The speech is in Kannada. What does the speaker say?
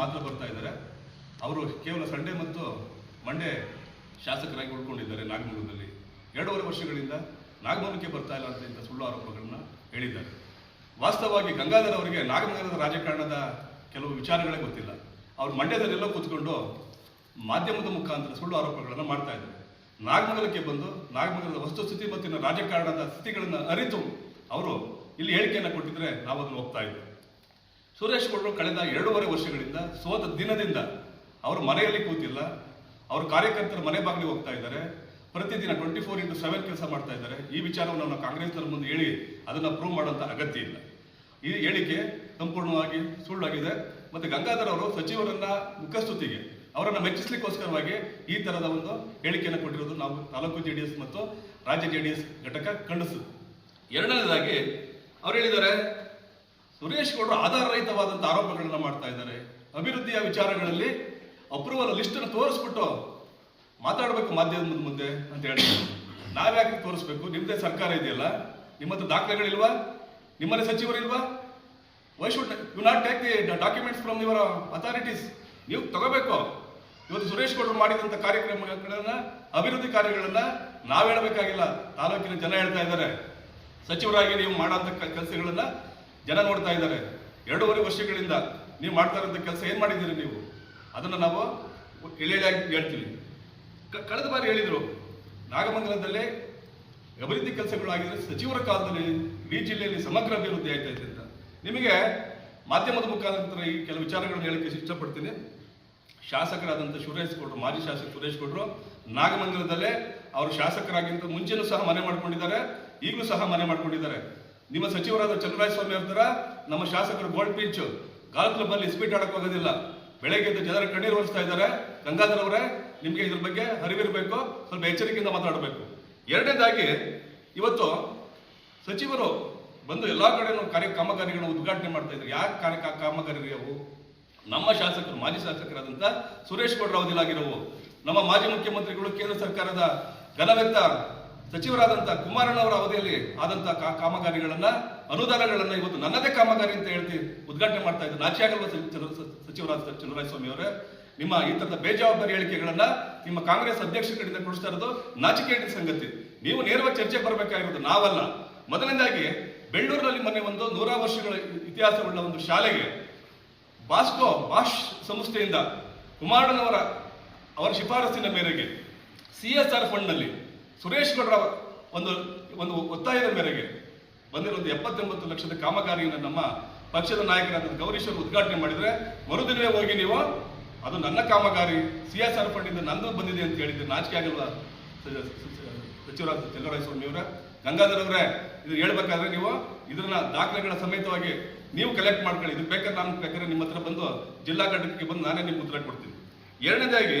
ಮಾತ್ರ ಬರ್ತಾ ಇದ್ದಾರೆ. ಅವರು ಕೇವಲ ಸಂಡೇ ಮತ್ತು ಮಂಡೇ ಶಾಸಕರಾಗಿ ಉಳ್ಕೊಂಡಿದ್ದಾರೆ ನಾಗಮೂಲದಲ್ಲಿ ಎರಡೂವರೆ ವರ್ಷಗಳಿಂದ ನಾಗಮೂಲಕ್ಕೆ ಬರ್ತಾ ಇಲ್ಲ ಅಂತ ಇಂಥ ಸುಳ್ಳು ಆರೋಪಗಳನ್ನ ಹೇಳಿದ್ದಾರೆ. ವಾಸ್ತವವಾಗಿ ಗಂಗಾಧರ್ ಅವರಿಗೆ ನಾಗಮಂಗಲದ ರಾಜಕಾರಣದ ಕೆಲವು ವಿಚಾರಗಳೇ ಗೊತ್ತಿಲ್ಲ. ಅವರು ಮಂಡ್ಯದಲ್ಲೆಲ್ಲ ಕೂತ್ಕೊಂಡು ಮಾಧ್ಯಮದ ಮುಖಾಂತರ ಸುಳ್ಳು ಆರೋಪಗಳನ್ನು ಮಾಡ್ತಾ ಇದ್ದಾರೆ. ನಾಗಮಂಗಲಕ್ಕೆ ಬಂದು ನಾಗಮಂಗಲದ ವಸ್ತುಸ್ಥಿತಿ ಮತ್ತು ರಾಜಕಾರಣದ ಸ್ಥಿತಿಗಳನ್ನು ಅರಿತು ಅವರು ಇಲ್ಲಿ ಹೇಳಿಕೆಯನ್ನು ಕೊಟ್ಟಿದ್ರೆ ನಾವು ಅದನ್ನು ಹೋಗ್ತಾ ಇದ್ದೇವೆ ಸುರೇಶ್ ಗೌಡರು ಕಳೆದ ಎರಡೂವರೆ ವರ್ಷಗಳಿಂದ ಸೋತ ದಿನದಿಂದ ಅವರು ಮನೆಯಲ್ಲಿ ಕೂತಿಲ್ಲ. ಅವರು ಕಾರ್ಯಕರ್ತರ ಮನೆ ಬಾಗಿಲಿಗೆ ಹೋಗ್ತಾ ಇದ್ದಾರೆ. ಪ್ರತಿದಿನ ಟ್ವೆಂಟಿ ಫೋರ್ ಇಂಟು ಸೆವೆನ್ ಕೆಲಸ ಮಾಡ್ತಾ ಇದ್ದಾರೆ. ಈ ವಿಚಾರವನ್ನು ನಾವು ಕಾಂಗ್ರೆಸ್ನವ್ರ ಮುಂದೆ ಹೇಳಿ ಅದನ್ನು ಪ್ರೂವ್ ಮಾಡುವಂಥ ಅಗತ್ಯ ಇಲ್ಲ. ಈ ಹೇಳಿಕೆ ಸಂಪೂರ್ಣವಾಗಿ ಸುಳ್ಳಾಗಿದೆ. ಮತ್ತೆ ಗಂಗಾಧರ್ ಅವರು ಸಚಿವರನ್ನ ಮುಖಸ್ತುತಿಗೆ ಅವರನ್ನು ಮೆಚ್ಚಿಸ್ಲಿಕ್ಕೋಸ್ಕರವಾಗಿ ಈ ತರದ ಒಂದು ಹೇಳಿಕೆಯನ್ನು ಕೊಟ್ಟಿರೋದು ನಾವು ತಾಲೂಕು ಜೆ ಡಿ ಎಸ್ ಮತ್ತು ರಾಜ್ಯ ಜೆ ಡಿ ಎಸ್ ಘಟಕ ಖಂಡಿಸುತ್ತೆ ಎರಡನೇದಾಗಿ ಅವ್ರು ಹೇಳಿದ್ದಾರೆ ಸುರೇಶ್ ಗೌಡರು ಆಧಾರರಹಿತವಾದಂಥ ಆರೋಪಗಳನ್ನ ಮಾಡ್ತಾ ಇದ್ದಾರೆ. ಅಭಿವೃದ್ಧಿಯ ವಿಚಾರಗಳಲ್ಲಿ ಅಪ್ರೂವಲ್ ಲಿಸ್ಟ್ ಅನ್ನು ತೋರಿಸ್ಬಿಟ್ಟು ಮಾತಾಡಬೇಕು ಮಾಧ್ಯಮದ ಮುಂದೆ ಅಂತ ಹೇಳಿ. ನಾವ್ಯಾಕೆ ತೋರಿಸ್ಬೇಕು? ನಿಮ್ಮದೇ ಸರ್ಕಾರ ಇದೆಯಲ್ಲ? ನಿಮ್ಮ ಹತ್ರ ದಾಖಲೆಗಳಿಲ್ವಾ? ನಿಮ್ಮಲ್ಲಿ ಸಚಿವರಿಲ್ವಾ why should you not take the documents from your authorities ನೀವು ತಗೋಬೇಕು. ಇವತ್ತು ಸುರೇಶ್ ಗೌಡರು ಮಾಡಿದಂಥ ಕಾರ್ಯಕ್ರಮಗಳನ್ನ, ಅಭಿವೃದ್ಧಿ ಕಾರ್ಯಗಳನ್ನ ನಾವ್ ಹೇಳಬೇಕಾಗಿಲ್ಲ. ತಾಲೂಕಿನ ಜನ ಹೇಳ್ತಾ ಇದ್ದಾರೆ. ಸಚಿವರಾಗಿ ನೀವು ಮಾಡೋಂಥ ಕೆಲಸಗಳನ್ನ ಜನ ನೋಡ್ತಾ ಇದ್ದಾರೆ. ಎರಡೂವರೆ ವರ್ಷಗಳಿಂದ ನೀವು ಮಾಡ್ತಾ ಇರೋಂಥ ಕೆಲಸ ಏನು ಮಾಡಿದ್ದೀರಿ ನೀವು? ಅದನ್ನು ನಾವು ಎಳೆ ಎಳೆಯಾಗಿ ಹೇಳ್ತೀವಿ ಕಳೆದ ಬಾರಿ ಹೇಳಿದರು, ನಾಗಮಂಗಲದಲ್ಲೇ ಅಭಿವೃದ್ಧಿ ಕೆಲಸಗಳಾಗಿದ್ರೆ ಸಚಿವರ ಕಾಲದಲ್ಲಿ ಇಡೀ ಜಿಲ್ಲೆಯಲ್ಲಿ ಸಮಗ್ರ ಅಭಿವೃದ್ಧಿ ಆಯ್ತಾ ಅಂತ. ನಿಮಗೆ ಮಾಧ್ಯಮದ ಮುಖಾಂತರ ಈ ಕೆಲವು ವಿಚಾರಗಳನ್ನು ಹೇಳಕ್ಕೆ ಇಷ್ಟಪಡ್ತೀನಿ. ಶಾಸಕರಾದಂಥ ಸುರೇಶ್ ಕೊಟ್ರು ಮಾಜಿ ಶಾಸಕ ಸುರೇಶ್ ಕೊಡ್ರು ನಾಗಮಂಗಲದಲ್ಲೇ ಅವರು ಶಾಸಕರಾಗಿಂತ ಮುಂಚೆನೂ ಸಹ ಮನೆ ಮಾಡ್ಕೊಂಡಿದ್ದಾರೆ, ಈಗಲೂ ಸಹ ಮನೆ ಮಾಡ್ಕೊಂಡಿದ್ದಾರೆ. ನಿಮ್ಮ ಸಚಿವರಾದ ಚಂದ್ರಾಯ್ ಸ್ವಾಮಿ ಅವ್ರ ನಮ್ಮ ಶಾಸಕರು ಗೋಲ್ಡ್ ಪಿಂಚ್ ಗಾಲ್ ಕ್ಲಬ್ ಅಲ್ಲಿ ಸ್ಪೀಟ್ ಆಡಕ್ ಹೋಗೋದಿಲ್ಲ. ಬೆಳಗ್ಗೆ ಜನರ ಕಣ್ಣೀರು ಒರೆಸ್ತಾ ಇದ್ದಾರೆ. ಗಂಗಾಧರ್ ಅವರೇ, ನಿಮಗೆ ಇದ್ರ ಬಗ್ಗೆ ಅರಿವಿರಬೇಕು, ಸ್ವಲ್ಪ ಎಚ್ಚರಿಕೆಯಿಂದ ಮಾತಾಡಬೇಕು. ಎರಡನೇದಾಗಿ, ಇವತ್ತು ಸಚಿವರು ಬಂದು ಎಲ್ಲಾ ಕಡೆನೂ ಕಾರ್ಯ ಕಾಮಗಾರಿಗಳನ್ನು ಉದ್ಘಾಟನೆ ಮಾಡ್ತಾ ಇದ್ರು ಯಾಕೆ ಕಾರ್ಯ ಕಾಮಗಾರಿ ಅವು ನಮ್ಮ ಶಾಸಕರು, ಮಾಜಿ ಶಾಸಕರಾದಂತ ಸುರೇಶ್ ಗೌಡ್ರ ಅವಧಿಲಾಗಿರುವ ನಮ್ಮ ಮಾಜಿ ಮುಖ್ಯಮಂತ್ರಿಗಳು ಕೇಂದ್ರ ಸರ್ಕಾರದ ಘನವೆತ್ತ ಸಚಿವರಾದಂತ ಕುಮಾರಣ್ಣವರ ಅವಧಿಯಲ್ಲಿ ಆದಂತ ಕಾ- ಕಾಮಗಾರಿಗಳನ್ನ, ಅನುದಾನಗಳನ್ನ ಇವತ್ತು ನನ್ನದೇ ಕಾಮಗಾರಿ ಅಂತ ಹೇಳ್ತಿ ಉದ್ಘಾಟನೆ ಮಾಡ್ತಾ ಇದ್ದಾರೆ ನಾಚಿ ಆಗಲ್ವಾ ಸಚಿವರಾದ ಸ್ವಾಮಿ ಅವರೇ? ನಿಮ್ಮ ಈ ತರದ ಬೇಜವಾಬ್ದಾರಿ ಹೇಳಿಕೆಗಳನ್ನ ನಿಮ್ಮ ಕಾಂಗ್ರೆಸ್ ಅಧ್ಯಕ್ಷರ ಕಡೆಯಿಂದ ಕೊಡಿಸ್ತಾ ಇರೋದು ನಾಚಿಕೆಯ ಸಂಗತಿ. ನೀವು ನೇರವಾಗಿ ಚರ್ಚೆ ಬರಬೇಕಾಗಿರೋದು ನಾವಲ್ಲ. ಮೊದಲನೇದಾಗಿ ಬೆಂಗಳೂರಿನಲ್ಲಿ ಮೊನ್ನೆ ಒಂದು ನೂರ ವರ್ಷಗಳ ಇತಿಹಾಸವುಳ್ಳ ಒಂದು ಶಾಲೆಗೆ ಬಾಸ್ಕೋ ಬಾಷ್ ಸಂಸ್ಥೆಯಿಂದ ಕುಮಾರಣ್ಣವರ ಅವರ ಶಿಫಾರಸಿನ ಮೇರೆಗೆ ಸಿ ಎಸ್ ಆರ್ ಫಂಡ್ನಲ್ಲಿ ಸುರೇಶ್ ಗೌಡ್ರ ಒಂದು ಒಂದು ಒತ್ತಾಯದ ಮೇರೆಗೆ ಬಂದಿರೋ ಒಂದು ಎಪ್ಪತ್ತೊಂಬತ್ತು ಲಕ್ಷದ ಕಾಮಗಾರಿಯನ್ನು ನಮ್ಮ ಪಕ್ಷದ ನಾಯಕರಾದ ಗೌರೀಶ್ವರ್ ಉದ್ಘಾಟನೆ ಮಾಡಿದ್ರೆ ಮರುದಿನವೇ ಹೋಗಿ ನೀವು, ಅದು ನನ್ನ ಕಾಮಗಾರಿ, ಸಿ ಎಸ್ ಆರ್ ಫಂಡ್ ಇಂದ ನಂದು ಬಂದಿದೆ ಅಂತ ಹೇಳಿದ್ರೆ ನಾಚಿಕೆ ಆಗಲ್ವಾ? ಸಚಿವರಾದ ಚೆಲ್ಲರಾಯಸ್ವಾಮಿ ಸ್ವಾಮಿ ಅವರ, ಗಂಗಾಧರ್ ಅವರೇ, ಇದು ಹೇಳ್ಬೇಕಾದ್ರೆ ನೀವು ಇದನ್ನ ದಾಖಲೆಗಳ ಸಮೇತವಾಗಿ ನೀವು ಕಲೆಕ್ಟ್ ಮಾಡ್ಕೊಳ್ಳಿ. ಇದು ಬೇಕಾದ್ರೆ ನಾನು ಬೇಕಾದ್ರೆ ನಿಮ್ಮ ಹತ್ರ ಬಂದು ಜಿಲ್ಲಾ ಘಟಕಕ್ಕೆ ಬಂದು ನಾನೇ ನಿಮ್ಗೆ ಉತ್ತರ ಕೊಡ್ತೀನಿ. ಎರಡನೇದಾಗಿ